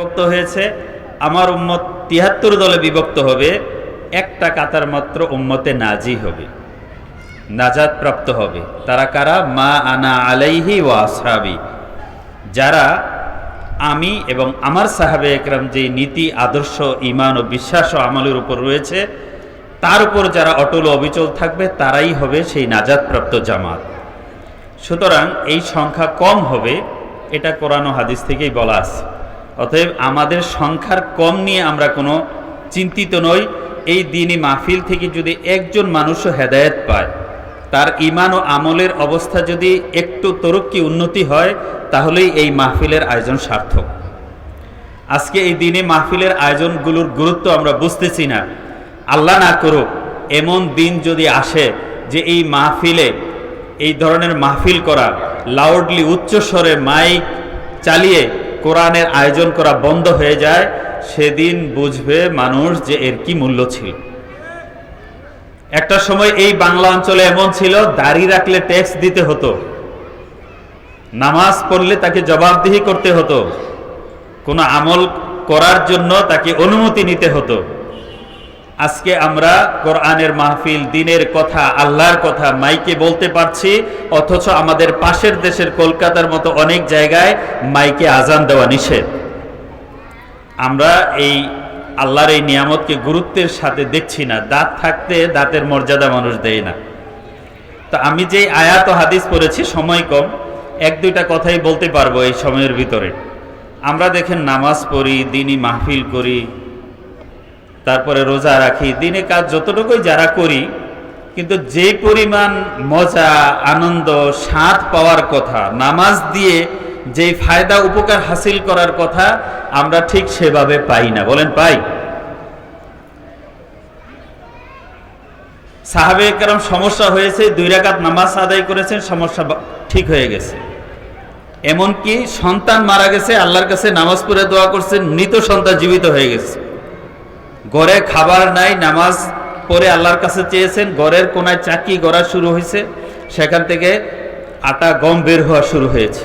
বিভক্ত হয়েছে। আমার উম্মত তিয়াত্তর দলে বিভক্ত হবে, একটা কাতার মাত্র উম্মতে নাজি হবে নাজাত প্রাপ্ত হবে। তারা কারা? মা আনা আলাইহি ও আসহাবি। যারা আমি এবং আমার সাহাবে একরাম যে নীতি, আদর্শ ইমান ও বিশ্বাস ও আমলের উপর রয়েছে, তার উপর যারা অটল অবিচল থাকবে, তারাই হবে সেই নাজাতপ্রাপ্ত জামাত। সুতরাং এই সংখ্যা কম হবে, এটা কোরআন হাদিস থেকেই বলা আছে। অতএব আমাদের সংখ্যার কম নিয়ে আমরা কোনো চিন্তিত নই। এই দিনই মাহফিল থেকে যদি একজন মানুষও হেদায়েত পায়, তার ইমান ও আমলের অবস্থা যদি একটু তরক্কি উন্নতি হয়, তাহলেই এই মাহফিলের আয়োজন সার্থক। আজকে এই দিনে মাহফিলের আয়োজনগুলোর গুরুত্ব আমরা বুঝতেছি না। আল্লাহ না করুক, এমন দিন যদি আসে যে এই মাহফিলে এই ধরনের মাহফিল করা লাউডলি উচ্চস্বরে মাইক চালিয়ে কোরআনের আয়োজন করা বন্ধ হয়ে যায়, সেদিন বুঝবে মানুষ যে এর কি মূল্য ছিল। একটা সময় এই বাংলা অঞ্চলে এমন ছিল, দাড়ি রাখলে ট্যাক্স দিতে হতো, নামাজ পড়লে তাকে জবাবদিহি করতে হতো, কোনো আমল করার জন্য তাকে অনুমতি নিতে হতো। আজকে আমরা কোরআনের মাহফিল, দিনের কথা, আল্লাহর কথা মাইকে বলতে পারছি, অথচ আমাদের পাশের দেশের কলকাতার মতো অনেক জায়গায় মাইকে আজান দেওয়া নিষেধ। আমরা এই আল্লাহর এই নিয়ামতকে গুরুত্বের সাথে দেখছি না, দাঁত থাকতে দাঁতের মর্যাদা মানুষ দেয় না। তো আমি যেই আয়াত হাদিস পড়েছি, সময় কম, এক দুইটা কথাই বলতে পারব এই সময়ের ভিতরে। আমরা দেখেন নামাজ পড়ি, দিনই মাহফিল করি তারপরে রোজা রাখি, দিনে কাজ যতটুকুই যারা করি, কিন্তু যে পরিমাণ মজা, আনন্দ, স্বাদ পাওয়ার কথা, নামাজ দিয়ে যে ফায়দা, উপকার হাসিল করার কথা আমরা ঠিক সেভাবে পাই না। বলেন পাই। সাহাবে কারণ সমস্যা হয়েছে, দুই রাকাত নামাজ আদায় করেছেন, সমস্যা ঠিক হয়ে গেছে। এমনকি সন্তান মারা গেছে, আল্লাহর কাছে নামাজ পড়ে দোয়া করছেন, মৃত সন্তান জীবিত হয়ে গেছে। ঘরে খাবার নাই, নামাজ পড়ে আল্লাহর কাছে চেয়েছেন, ঘরের কোনায় চাকি গড়া শুরু হয়েছে, সেখান থেকে আটা গম বের হওয়া শুরু হয়েছে।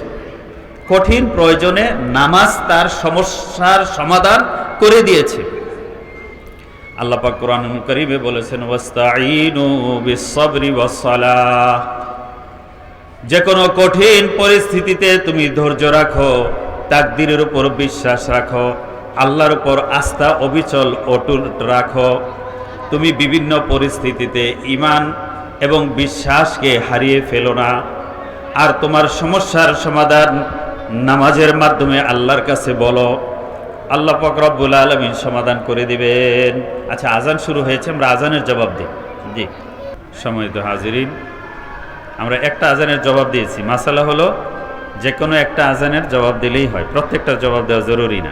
কঠিন প্রয়োজনে নামাজ তার সমস্যার সমাধান করে দিয়েছে। আল্লাহ পাক কোরআন করিমে বলেছেন যে কোনো কঠিন পরিস্থিতিতে তুমি ধৈর্য রাখো, তাকদিরের উপর বিশ্বাস রাখো। আল্লাহর উপর আস্থা, অবিচল, অটুট রাখো। তুমি বিভিন্ন পরিস্থিতিতে ইমান এবং বিশ্বাসকে হারিয়ে ফেলো না। আর তোমার সমস্যার সমাধান নামাজের মাধ্যমে আল্লাহর কাছে বলো। আল্লাহ রব্বুল আলমিন সমাধান করে দিবেন। আচ্ছা আজান শুরু হয়েছে, আমরা আজানের জবাব দিই। জি সময় তো হাজিরিন, আমরা একটা আজানের জবাব দিয়েছি। মাসালা হলো যে কোনো একটা আজানের জবাব দিলেই হয়। প্রত্যেকটা জবাব দেওয়া জরুরি না।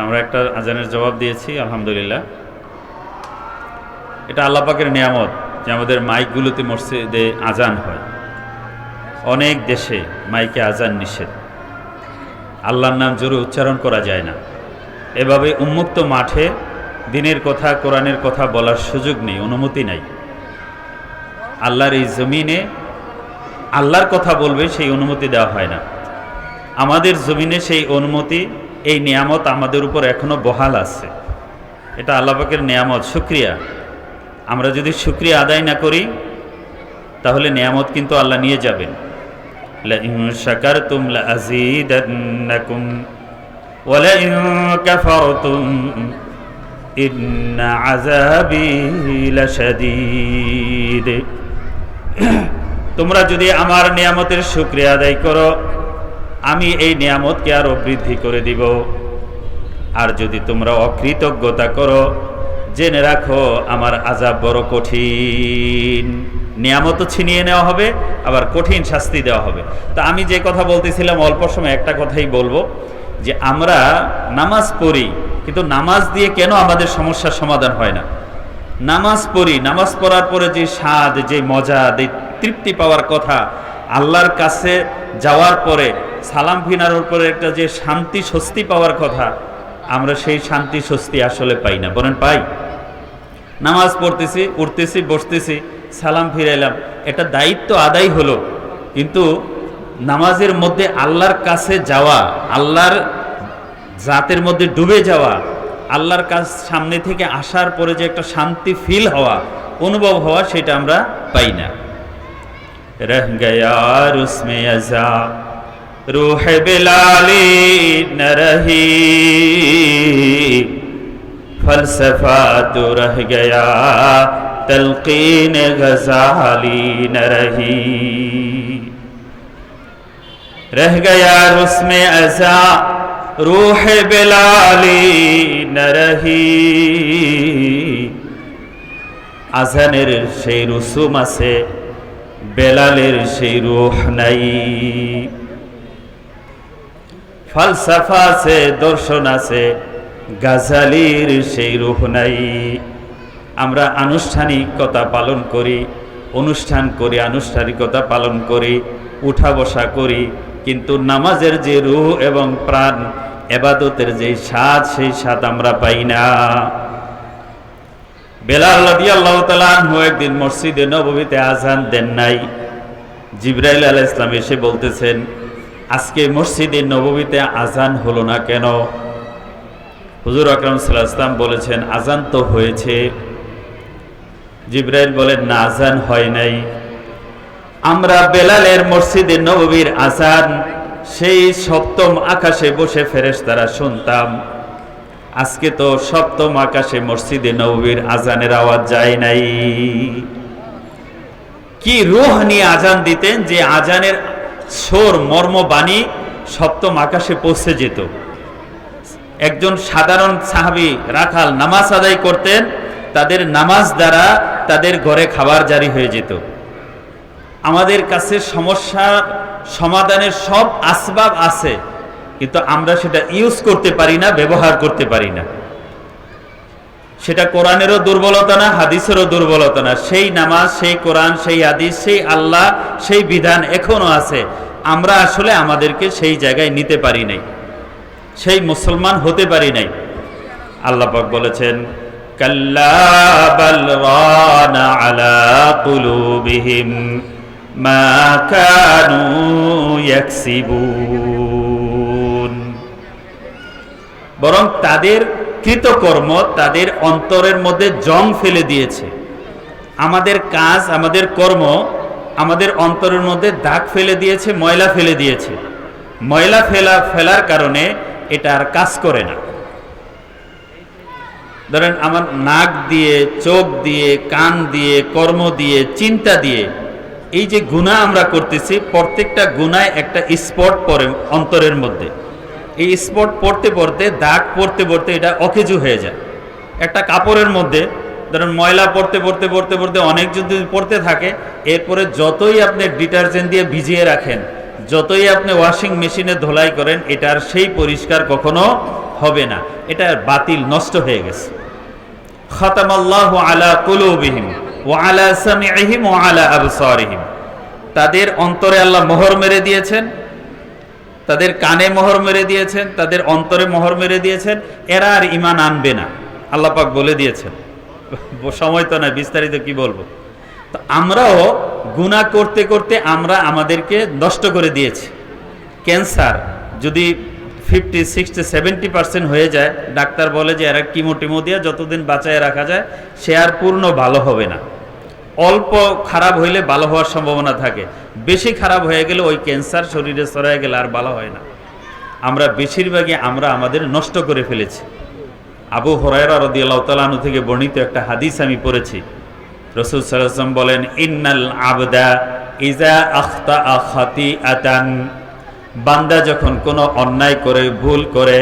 আমরা একটা আজানের জবাব দিয়েছি, আলহামদুলিল্লাহ। এটা আল্লাহ পাকের নিয়ামত যে আমাদের মাইকগুলোতে মসজিদে আজান হয়। অনেক দেশে মাইকে আজান নিষেধ। আল্লাহর নাম জোরে উচ্চারণ করা যায় না। এভাবে উন্মুক্ত মাঠে দিনের কথা, কোরআনের কথা বলার সুযোগ নেই, অনুমতি নাই। আল্লাহর এই জমিনে আল্লাহর কথা বলবে, সেই অনুমতি দেওয়া হয় না। আমাদের জমিনে সেই অনুমতি এই নিয়ামত আমাদের উপর এখনো বহাল আছে এটা আল্লাপাকের নিয়ামত শুক্রিয়া আমরা যদি শুক্রিয়া আদায় না করি তাহলে নিয়ামত কিন্তু আল্লাহ নিয়ে যাবেন لئن شكرتم لأزيدنكم ولئن كفرتم إن عذابي لشديد তোমরা যদি আমার নিয়ামতের শুক্রিয়া আদায় করো আমি এই নিয়ামতকে আরও বৃদ্ধি করে দিব। আর যদি তোমরা অকৃতজ্ঞতা করো, জেনে রাখো আমার আজাব বড় কঠিন। নিয়ামতও ছিনিয়ে নেওয়া হবে, আবার কঠিন শাস্তি দেওয়া হবে। তা আমি যে কথা বলতেছিলাম, অল্প সময় একটা কথাই বলব, যে আমরা নামাজ পড়ি, কিন্তু নামাজ দিয়ে কেন আমাদের সমস্যার সমাধান হয় না? নামাজ পড়ি, নামাজ পড়ার পরে যে স্বাদ, যে মজা, যে তৃপ্তি পাওয়ার কথা, আল্লাহর কাছে যাওয়ার পরে সালাম ফিনানোর পরে একটা যে শান্তি স্বস্তি পাওয়ার কথা, আমরা সেই শান্তি স্বস্তি আসলে পাই না। বলেন, পাই। নামাজ পড়তেছি, উঠতেছি, বসতেছি, সালাম ফিরাইলাম। এটা দায়িত্ব আদায় হলো। কিন্তু নামাজের মধ্যে আল্লাহর কাছে যাওয়া, আল্লাহর জাতের মধ্যে ডুবে যাওয়া, আল্লাহর কাছ সামনে থেকে আসার পরে যে একটা শান্তি ফিল হওয়া, অনুভব হওয়া, সেটা আমরা পাই না। রহ গয়া আর উসমে আজা روح بلالی نہ رہی۔ فلسفہ تو رہ گیا، تلقین غزالی نہ رہی۔ رہ گیا رسم ازا روح بلالی نہ رہی۔ আজানের সেই রুসুম سے বেলালের সেই রুহ নাই ফালসাফা আছে, দর্শন আছে, গাজালির সেই রূহ নাই। আমরা আনুষ্ঠানিকতা পালন করি, অনুষ্ঠান করি, আনুষ্ঠানিকতা পালন করি উঠা বসা করি, কিন্তু নামাজের যে রূহ এবং প্রাণ, এবাদতের যে স্বাদ, সেই স্বাদ আমরা পাই না। বেলাল রবি আল্লাহ তালু একদিন মসজিদে নবমীতে আজান দেন নাই। জিব্রাইল আলাহ ইসলাম এসে বলতেছেন আজকে মসজিদে নবমীতে আজান হলো না কেন? হুজুর আকরম সাল্লাম বলেছেন, আজান তো হয়েছে। জিব্রাইল বলেন, না, আজান হয় নাই। আমরা বেলালের মসজিদে নববীর আজান, সেই সপ্তম আকাশে বসে ফেরেস তারা শুনতাম। আজকে তো সপ্তম আকাশে মসজিদে নববীর আজানের আওয়াজ যায় নাই। কি রুহ নিয়ে আজান দিতেন যে আজানের সোর মর্মবাণী সপ্তম আকাশে পৌঁছে যেত। একজন সাধারণ সাহাবি রাখাল নামাজ আদায় করতেন, তাদের নামাজ দ্বারা তাদের ঘরে খাবার জারি হয়ে যেত। আমাদের কাছে সমস্যা, সমাধানের সব আসবাব আছে, কিন্তু আমরা সেটা ইউজ করতে পারি না, ব্যবহার করতে পারি না। সেটা কোরআনেরও দুর্বলতা না, হাদিসেরও দুর্বলতা না। সেই নামাজ, সেই কোরআন, সেই হাদিস, সেই আল্লাহ, সেই বিধান এখনও আছে। আমরা আসলে আমাদেরকে সেই জায়গায় নিতে পারি নাই। সেই মুসলমান হতে পারি নাই। আল্লাহ পাক বলেছেন বরং তাদের কৃতকর্ম তাদের অন্তরের মধ্যে জং ফেলে দিয়েছে। আমাদের কাজ, আমাদের কর্ম আমাদের অন্তরের মধ্যে দাগ ফেলে দিয়েছে, ময়লা ফেলে দিয়েছে। ময়লা ফেলা, ফেলার কারণে এটা আর কাজ করে না। ধরেন আমার নাক দিয়ে, চোখ দিয়ে, কান দিয়ে, কর্ম দিয়ে, চিন্তা দিয়ে এই যে গুণা আমরা করতেছি, প্রত্যেকটা গুণায় একটা স্পট পড়ে অন্তরের মধ্যে। এই স্পট পড়তে পড়তে, দাগ পড়তে পড়তে এটা অকেজু হয়ে যায়। একটা কাপড়ের মধ্যে, ধরেন ময়লা পড়তে পড়তে পড়তে পড়তে অনেক যদি পড়তে থাকে, এরপরে যতই আপনি ডিটারজেন্ট দিয়ে ভিজিয়ে রাখেন, যতই আপনি ওয়াশিং মেশিনে ধোলাই করেন এটার সেই পরিষ্কার কখনো হবে না। এটা বাতিল, নষ্ট হয়ে গেছে। খতামাল্লাহু আলা কুলুবিহিম, ওয়া আলা সামিইহিম ওয়া আলা আবসারিহিম। তাদের অন্তরে আল্লাহ মোহর মেরে দিয়েছেন। তাদের কানে মোহর মেরে দিয়েছেন, তাদের অন্তরে মোহর মেরে দিয়েছেন, এরা আর ইমান আনবে না। আল্লাপাক বলে দিয়েছেন। সময় তো না বিস্তারিত কি বলব? তো আমরাও গুণা করতে করতে আমরা আমাদেরকে নষ্ট করে দিয়েছি। ক্যান্সার যদি ফিফটি, সিক্সটি, সেভেন্টি পার্সেন্ট হয়ে যায়, ডাক্তার বলে যে এরা কিমো টিমো দিয়ে যতদিন বাঁচায় রাখা যায়, সে আর পূর্ণ ভালো হবে না। অল্প খারাপ হইলে ভালো হওয়ার সম্ভাবনা থাকে। বেশি খারাপ হয়ে গেলে ওই ক্যান্সার শরীরে ছড়ায় গেলে আর ভালো হয় না। আমরা বেশিরভাগই আমরা আমাদের নষ্ট করে ফেলেছি। আবু হরাইরা রদিয়াল্লাহ তালানু থেকে বর্ণিত একটা হাদিস আমি পড়েছি। রসুল সাল্লাম বলেন, ইন্নাল আবদা ইজা আখতা আখাতি আতান বান্দা যখন কোনো অন্যায় করে, ভুল করে,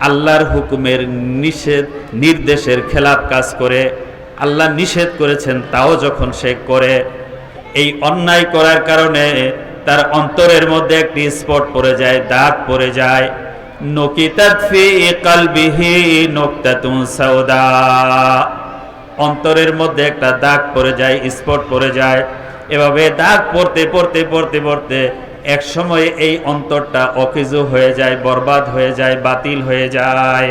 আল্লাহর হুকুমের নিষেধ, নির্দেশের খেলাপ কাজ করে আল্লাহ নিষেধ করেছেন, তাও যখন সে করে, এই অন্যায় করার কারণে তার অন্তরের মধ্যে একটি স্পট পড়ে যায় দাগ পড়ে যায়। অন্তরের মধ্যে একটা দাগ পড়ে যায়, স্পট পড়ে যায়। এভাবে দাগ পড়তে পড়তে পড়তে পড়তে এক সময় এই অন্তরটা অকেজো হয়ে যায়, বরবাদ হয়ে যায়, বাতিল হয়ে যায়।